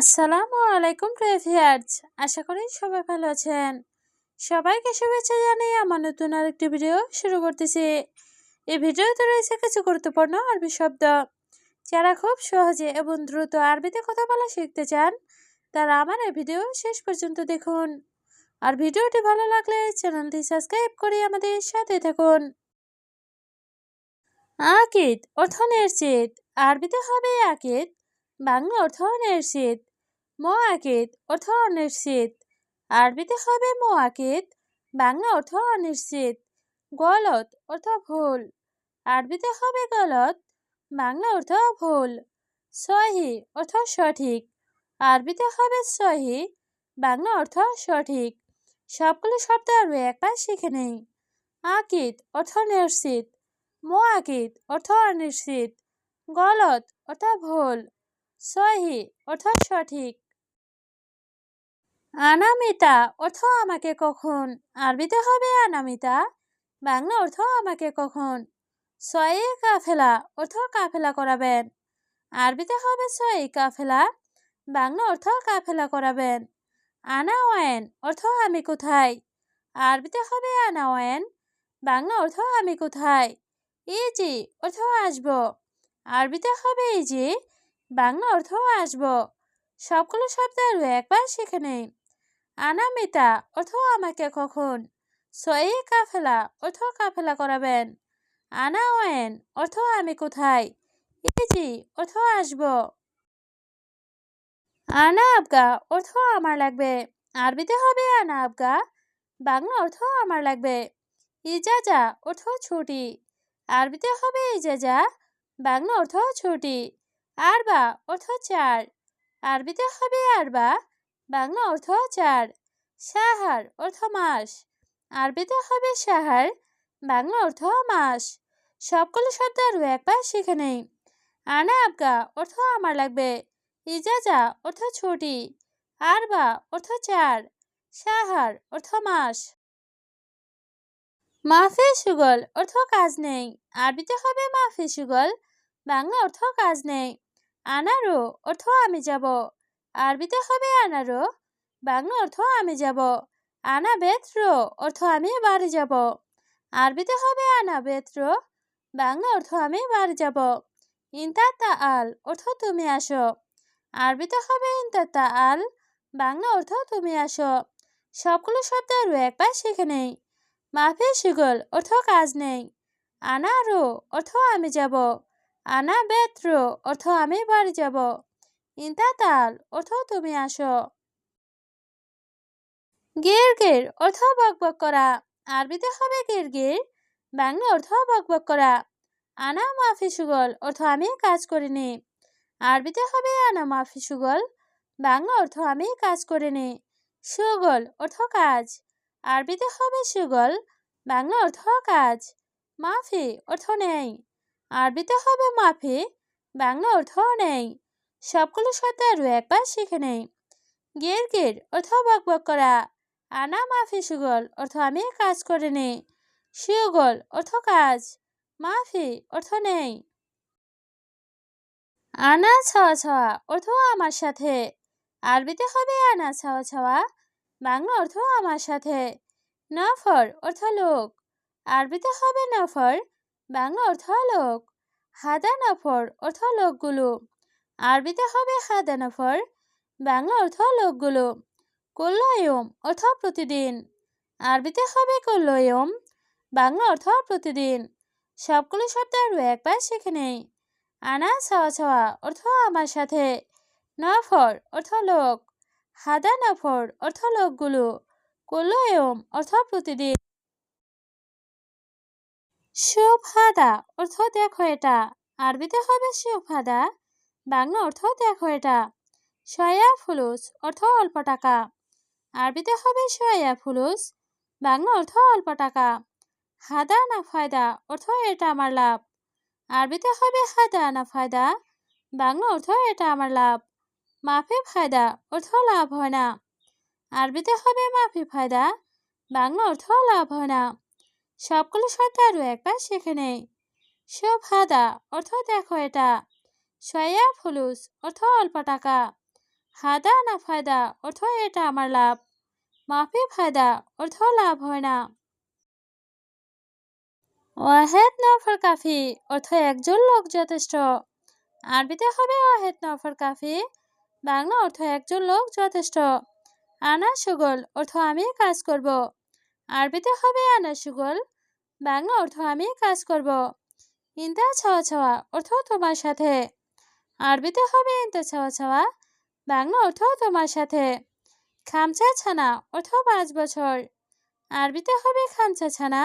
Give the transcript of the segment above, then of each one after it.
আসসালামু আলাইকুম প্রিভিয়ার্স আশা করি সবাই ভালো আছেন। সবাইকে শুভেচ্ছা জানিয়ে আমার নতুন আরেকটি ভিডিও শুরু করতেছি। এই ভিডিওতে রয়েছে কিছু গুরুত্বপূর্ণ আরবি শব্দ। যারা খুব সহজে এবং দ্রুত আরবিতে কথা বলা শিখতে চান, তারা আমার এই ভিডিও শেষ পর্যন্ত দেখুন। আর ভিডিওটি ভালো লাগলে চ্যানেলটি সাবস্ক্রাইব করে আমাদের সাথে থাকুন। আকিদ অর্থ নিশ্চিত আরবিতে হবে আকিদ। বাংলা অর্থ নিশ্চিত মোয়াকিদ অর্থ অনিশ্চিত, আরবিতে হবে মোয়াকিদ বাংলা অর্থ অনিশ্চিত, গলত অর্থ ভুল, আরবিতে হবে গলত, বাংলা অর্থ ভুল, সহি অর্থ সঠিক, আরবিতে হবে সহি, বাংলা অর্থ সঠিক, সবগুলো শব্দ আরও একবার শিখে নেই আকিদ অর্থ নিশ্চিত মোয়াকিদ অর্থ অনিশ্চিত, গলত অর্থ ভুল সহি, অর্থ সঠিক। আনামিতা, অর্থ আমাকে কখন? আরবিতে হবে আনামিতা? বাংলা অর্থ আমাকে কখন? সয়ে কাফেলা, অর্থ কাফেলা করাবেন। আরবিতে হবে সয়ে কাফেলা? বাংলা অর্থ কাফেলা করাবেন। আনা ওয়েন অর্থ আমি কোথায়? আরবিতে হবে আনা ওয়েন বাংলা অর্থ আমি কোথায়? ইজি, অর্থ আসব। আরবিতে হবে ইজি বাংলা অর্থ আসব। সবগুলো শব্দ আরও একবার শিখে নেই। আনামিতা অর্থ আমাকে কখন? সই কাফেলা অর্থ কাফেলা করাবেন। আনা ওয়েন অর্থ আমি কোথায়? ইজি অর্থ আসব। আনা আবগা অর্থ আমার লাগবে। আরবিতে হবে আনা আবগা, বাংলা অর্থ আমার লাগবে। ইজাজা অর্থ ছুটি। আরবিতে হবে ইজাজা, বাংলা অর্থ ছুটি। আরবা অর্থ চার। আরবিতে হবে আরবা বাংলা অর্থ চার। সাহার অর্থ মাস। আরবিতে হবে সাহার, বাংলা অর্থ মাস। সবগুলো শব্দ আরও একবার শিখে নেই। আনা আবগা অর্থ আমার লাগবে। ইজাজা অর্থ ছুটি। আরবা অর্থ চার। সাহার অর্থ মাস। মাফে সুগল অর্থ কাজ নেই। আরবিতে হবে মাফে সুগল, বাংলা অর্থ কাজ নেই। আনারো, অর্থ আমি যাব। আরবিতে হবে আনারো। বাংলা অর্থ আমি যাব। আনা বেত্র অর্থ আমি বাড়ি যাব। আরবিতে হবে আনা বেত্র বাংলা অর্থ আমি বাড়ি যাব। ইন্তাতা আল অর্থ তুমি আসো। আরবিতে হবে ইন্তাতা আল বাংলা অর্থ তুমি আসো। সবগুলো শব্দ আরও একবার শিখে নেই। মাফি সুগল অর্থ কাজ নেই। আনারো, অর্থ আমি যাব। আনা বেত্র, অর্থ আমি বাড়ি যাব। ইন্তাতাল অর্থ তুমি আসো। গের গের, অর্থ বক বক করা। আরবিতে হবে গের গের বাংলা অর্থ বক বক করা। আনা মাফি সুগল, অর্থ আমি কাজ করিনি। আরবিতে হবে আনা মাফি সুগল বাংলা অর্থ আমি কাজ করিনি। সুগল, অর্থ কাজ। আরবিতে হবে সুগল বাংলা অর্থ কাজ। মাফি, অর্থ নেই। আরবিতে হবে মাফি বাংলা অর্থ নেই। সবগুলো শব্দ আরও একবার শিখে নেই। গের গের অর্থ বক বক করা। আনা মাফি সুগল, অর্থ আমি কাজ করে নেই। সুগল অর্থ কাজ। মাফি, অর্থ নেই। আনা ছাওয়া ছাওয়া অর্থ আমার সাথে। আরবিতে হবে আনা ছাওয়া ছাওয়া বাংলা অর্থ আমার সাথে। নফর, অর্থ লোক। আরবিতে হবে নফর বাংলা অর্থ লোক হাদা নফর অর্থ লোকগুলো আরবিতে হবে হাদা নফর বাংলা অর্থ লোকগুলো কল্লয়ম অর্থ প্রতিদিন। আরবিতে হবে কল্লয়ম বাংলা অর্থ প্রতিদিন। সবগুলো শব্দ আরও একবার শিখে নেই। আনা ছাওয়া ছাওয়া অর্থ আমার সাথে। নফর অর্থ লোক হাদা নফর অর্থ লোকগুলো কল্লয়ম অর্থ প্রতিদিন। হাদা অর্থ দেখো এটা। আরবিতে হবে হাদা বাংলা অর্থ দেখো এটা। সয়া ফুলুস, অর্থ অল্প টাকা। আরবিতে হবে সয়া ফুলুস। বাংলা অর্থ অল্প টাকা। হাদা না ফায়দা, অর্থ এটা আমার লাভ। আরবিতে হবে হাদা না ফায়দা। বাংলা অর্থ এটা আমার লাভ। মাফি ফায়দা, অর্থ লাভ হয় না। আরবিতে হবে মাফি ফায়দা। বাংলা অর্থ লাভ হয় না। সবগুলো শব্দ আরও একবার শিখে নেই। হাদা অর্থ দেখো এটা। সয়া ফুলুস, অর্থ অল্প টাকা। হাদা না ফায়দা, অর্থ এটা আমার লাভ। মাফি ফায়দা, অর্থ লাভ হয় না। ওয়াহেদ নফর কাফি, অর্থ একজন লোক যথেষ্ট। আরবিতে হবে ওয়াহেদ নফর কাফি। বাংলা অর্থ একজন লোক যথেষ্ট। আনা সুগল, অর্থ আমি কাজ করব। আরবিতে হবে আনা সুগল। বাংলা অর্থ আমি কাজ করব। ইন্তা ছাওয়া ছাওয়া, অর্থ তোমার সাথে। আরবিতে হবে ইন্তা ছাওয়া ছাওয়া বাংলা অর্থ তোমার সাথে। খামচা ছানা, অর্থ পাঁচ বছর। আরবিতে হবে খামচা ছানা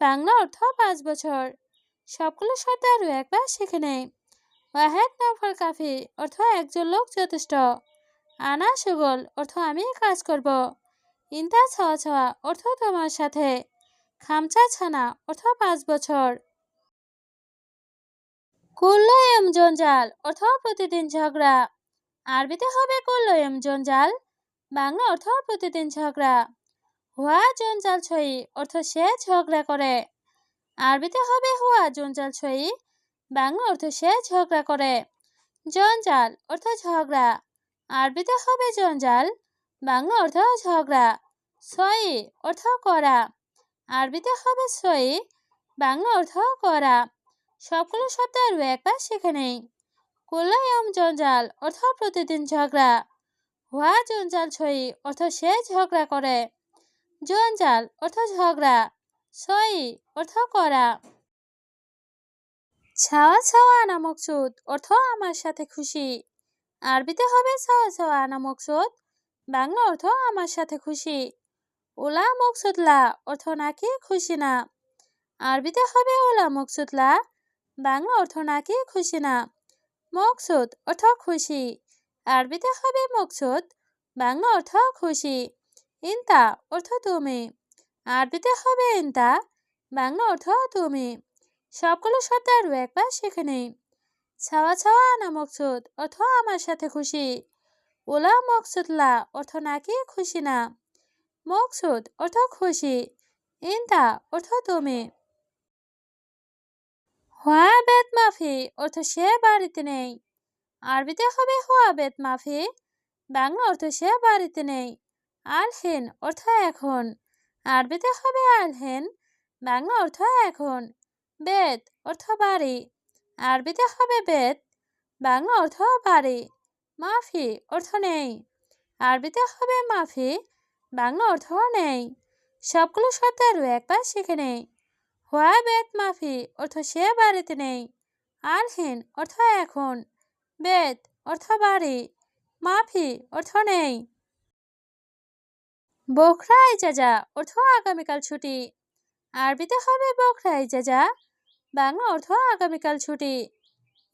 বাংলা অর্থ পাঁচ বছর। সবগুলো শব্দ আরও একবার শিখে নেই। ওয়াহেদ নফর কাফি, অর্থ একজন লোক যথেষ্ট। আনা সুগল, অর্থ আমি কাজ করব। ইন্তা ছাওয়া ছাওয়া, অর্থ তোমার সাথে। খামচা ছানা অর্থ পাঁচ বছর। কুল্লয়ম জঞ্জাল অর্থ প্রতিদিন ঝগড়া। আরবিতে হবে কুল্লয়ম জঞ্জাল, বাংলা অর্থ প্রতিদিন ঝগড়া। হুয়া জঞ্জাল ছয়ি, অর্থ সে ঝগড়া করে। আরবিতে হবে হুয়া জঞ্জাল ছয়ি, বাংলা অর্থ সে ঝগড়া করে। জঞ্জাল, অর্থ ঝগড়া। আরবিতে হবে জঞ্জাল, বাংলা অর্থ ঝগড়া। ছয়ি, অর্থ করা। আরবিতে হবে ছয়ি। বাংলা অর্থ করা। সবগুলো শব্দ আরও একবার শিখে নেই কুল্লায়ম জঞ্জাল অর্থ প্রতিদিন ঝগড়া। হুয়া জঞ্জাল ছয়ি অর্থ সে ঝগড়া করে। জঞ্জাল অর্থ ঝগড়া। ছয়ি অর্থ করা। ছাওয়া ছাওয়া নামক মকসুদ অর্থ আমার সাথে খুশি। আরবিতে হবে ছাওয়া ছাওয়া নামক মকসুদ বাংলা অর্থ আমার সাথে খুশি। ওলা মকসুদলা, অর্থ নাকি খুশি না। আরবিতে হবে ওলা মকসুদলা, বাংলা অর্থ নাকি খুশি না। মকসুদ, অর্থ খুশি। আরবিতে হবে মকসুদ, বাংলা অর্থ খুশি। ইন্তা, অর্থ তুমি। আরবিতে হবে ইন্তা, বাংলা অর্থ তুমি। সবগুলো শব্দ আরও একবার শিখে নেই। ছাওয়া ছাওয়া আনা মকসুদ, অর্থ আমার সাথে খুশি। ওলা মকসুদলা, অর্থ নাকি খুশি না। মকসুদ অর্থ খুশি। ইন্তা অর্থ তুমি। হোয়া বেত মাফি, অর্থ সে বাড়িতে নেই। আরবিতে হবে হোয়া বেত মাফি, বাংলা অর্থ সে বাড়িতে নেই। আলহেন, অর্থ এখন। আরবিতে হবে আলহেন, বাংলা অর্থ এখন। বেদ, অর্থ বাড়ি। আরবিতে হবে বেদ, বাংলা অর্থ বাড়ি। মাফি, অর্থ নেই। আরবিতে হবে মাফি বাংলা অর্থ নেই। সবগুলো শব্দ আরও একবার শিখে নেই। হোয়া বেদ মাফি অর্থ সে বাড়িতে নেই। আলহীন অর্থ এখন। বেদ অর্থ বাড়ি। মাফি অর্থ নেই। বখরা ইজাজা অর্থ আগামীকাল ছুটি। আরবিতে হবে বখরা ইজাজা। বাংলা অর্থ আগামীকাল ছুটি।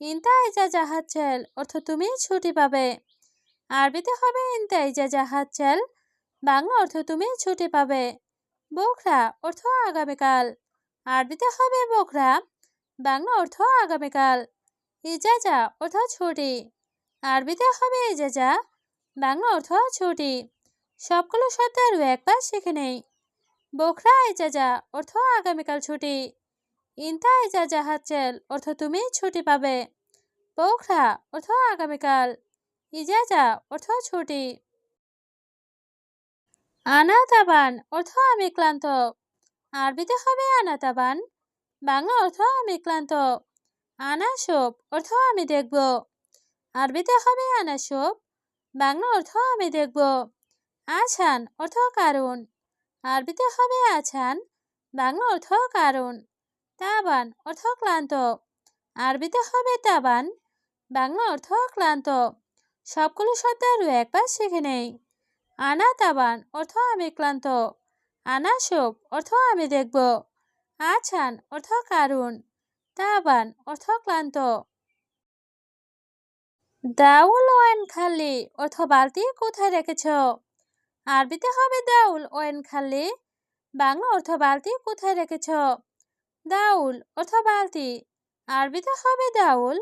ইন্তা ইজাজা হাতছেল অর্থ তুমি ছুটি পাবে। আরবিতে হবে ইন্তা ইজাজা হাতছেল বাংলা অর্থ তুমি ছুটি পাবে। বখরা অর্থ আগামীকাল। আরবিতে হবে বখরা। বাংলা অর্থ আগামীকাল। ইজাজা অর্থ ছুটি। আরবিতে হবে ইজাজা। বাংলা অর্থ ছুটি। সবগুলো শব্দ আরও একবার শিখে নেই। বখরা ইজাজা অর্থ আগামীকাল ছুটি। ইন্তা ইজাজা হাতচেল অর্থ তুমি ছুটি পাবে। বখরা অর্থ আগামীকাল। ইজাজা অর্থ ছুটি। আনাতাবান অর্থ আমি ক্লান্ত। আরবিতে হবে আনাতাবান বাংলা অর্থ আমি ক্লান্ত। আনাসব অর্থ আমি দেখব। আরবিতে হবে আনাসব বাংলা অর্থ আমি দেখব। আছান, অর্থ কারণ আরবিতে হবে আছান, বাংলা অর্থ কারণ তাবান, অর্থ ক্লান্ত। আরবিতে হবে তাবান, বাংলা অর্থ ক্লান্ত। সবগুলো শব্দ আরও একবার শিখে নেই। আনা তাবান অর্থ আমি ক্লান্ত। আনা শোক, অর্থ আমি দেখব। আছান, অর্থ কারণ তাবান অর্থ ক্লান্ত। দাউল ওয়েন খালি, অর্থ বালতি কোথায় রেখেছ? আরবিতে হবে দাউল ওয়েন খালি, বাংলা অর্থ বালতি কোথায় রেখেছ? দাউল, অর্থ বালতি। আরবিতে হবে দাউল,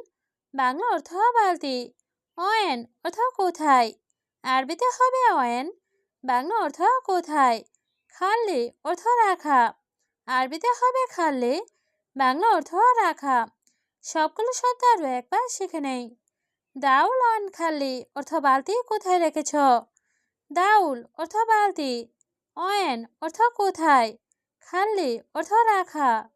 বাংলা অর্থ বালতি। অয়েন অর্থ কোথায়? আরবিতে হবে অয়েন, বাংলা অর্থ কোথায়? খাল্লি অর্থ রাখা। আরবিতে হবে খাল্লি বাংলা অর্থ রাখা। সবগুলো শব্দ আরও একবার শিখে নেই। দাউল অন খালি অর্থ বালতি কোথায় রেখেছ? দাউল অর্থ বালতি, অয়েন অর্থ কোথায়? খালি অর্থ রাখা।